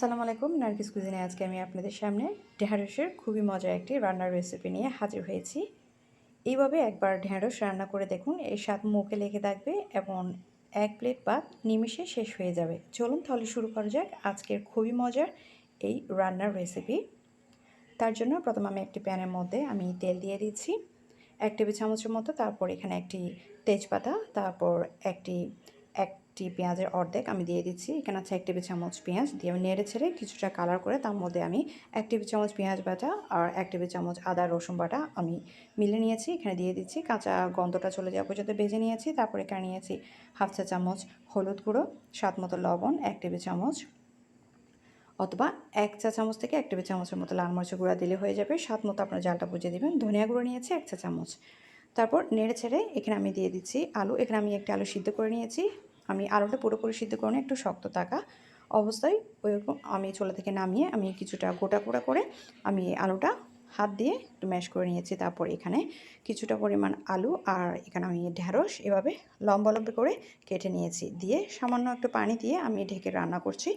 আসসালামু আলাইকুম নার্গিস কুজিনে আজকে আমি আপনাদের সামনে ঢেঁড়সের খুবই মজার একটি রান্নার রেসিপি নিয়ে হাজির হয়েছি। এইভাবে একবার ঢেঁড়স রান্না করে দেখুন এই স্বাদ মুখে লেগে থাকবে এবং এক প্লেট ভাত নিমিশে শেষ হয়ে যাবে। চলুন তাহলে শুরু করা যাক আজকের খুবই মজার এই রান্নার রেসিপি তার জন্য প্রথম আমি একটি প্যানের মধ্যে আমি তেল দিয়ে দিচ্ছি, এক টেবিল চামচের মতো, তারপর এখানে একটি তেজপাতা, তারপর একটি একটি পেঁয়াজের অর্ধেক আমি দিয়ে দিচ্ছি। এখানে আছে এক টেবিল চামচ পেঁয়াজ দিয়ে আমি নেড়ে ছেড়ে কিছুটা কালার করে তার মধ্যে আমি এক টেবিল চামচ পেঁয়াজ বাটা আর এক টেবিল চামচ আদা, রসুন বাটা আমি মিলে নিয়েছি। এখানে দিয়ে দিচ্ছি কাঁচা গন্ধটা চলে যাওয়া পর্যন্ত ভেজে নিয়েছি। তারপরে এখানে নিয়েছি হাফ চা চামচ হলুদ গুঁড়ো, স্বাদ মতো লবণ, এক টেবিল চামচ অথবা এক চা চামচ থেকে এক টেবিল চামচের মতো লাল মরিচের গুঁড়া দিলে হয়ে যাবে। স্বাদ মতো আপনার জালটা বুঝিয়ে দেবেন। ধনিয়া গুঁড়ো নিয়েছি এক চা চামচ। তারপর নেড়ে ছেড়ে এখানে আমি দিয়ে দিচ্ছি আলু। এখানে আমি একটা আলু সিদ্ধ করে নিয়েছি। আমি আলুটা পুরোপুরি সিদ্ধ করে একটু শক্ত থাকা অবস্থায় ওইরকম আমি চোলা থেকে নামিয়ে আমি কিছুটা গোটা গোটা করে আমি আলুটা হাত দিয়ে একটু ম্যাশ করে নিয়েছি। তারপর এখানে কিছুটা পরিমাণ আলু আর এখানে আমি ঢ্যাঁড়স এভাবে লম্বা লম্বা করে কেটে নিয়েছি। দিয়ে সামান্য একটু পানি দিয়ে আমি ঢেকে রান্না করছি।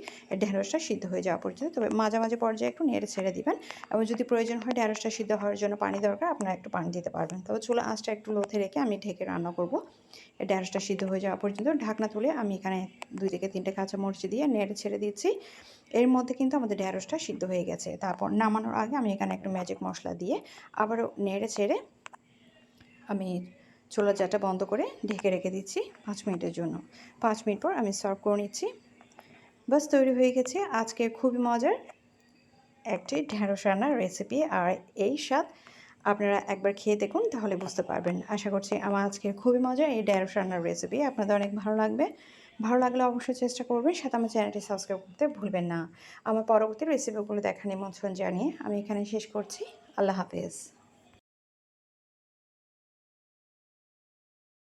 ঢ্যাঁড়সটা সিদ্ধ হয়ে যাওয়া পর্যন্ত। তবে মাঝে মাঝে পর্যায়ে একটু নেড়ে ছেড়ে দিবেন। এবং যদি প্রয়োজন হয় ঢ্যাঁড়সটা সিদ্ধ হওয়ার জন্য পানি দরকার, আপনারা একটু পানি দিতে পারবেন। তবে চুলা আঁচটা একটু লোথে রেখে আমি ঢেকে রান্না করব। ঢ্যাঁড়সটা সিদ্ধ হয়ে যাওয়া পর্যন্ত ঢাকনা তুলে আমি এখানে দুই থেকে তিনটে কাঁচা মরিচ দিয়ে নেড়ে ছেড়ে দিচ্ছি। এর মধ্যে কিন্তু আমাদের ঢ্যাঁড়সটা সিদ্ধ হয়ে গেছে। তারপর নামানোর আগে আমি এখানে একটু ম্যাজিক মশলা দিয়ে আবারও নেড়ে ছেড়ে আমি চুলার জারটা বন্ধ করে ঢেকে রেখে দিচ্ছি পাঁচ মিনিটের জন্য। পাঁচ মিনিট পর আমি সার্ভ করে নিচ্ছি। বাস তৈরি হয়ে গেছে। আজকে খুবই মজার একটি ঢেঁড়স রান্নার রেসিপি আর এই স্বাদ আপনারা একবার খেয়ে দেখুন, তাহলে বুঝতে পারবেন। আশা করছি আমার আজকে খুবই মজা এই ডায়ারস রান্নার রেসিপি আপনাদের অনেক ভালো লাগবে। ভালো লাগলে অবশ্যই চেষ্টা করবেন, সাথে আমার চ্যানেলটি সাবস্ক্রাইব করতে ভুলবেন না। আমার পরবর্তী রেসিপিগুলো দেখা নিমন্ত্রণ জানিয়ে আমি এখানে শেষ করছি। আল্লাহ হাফেজ।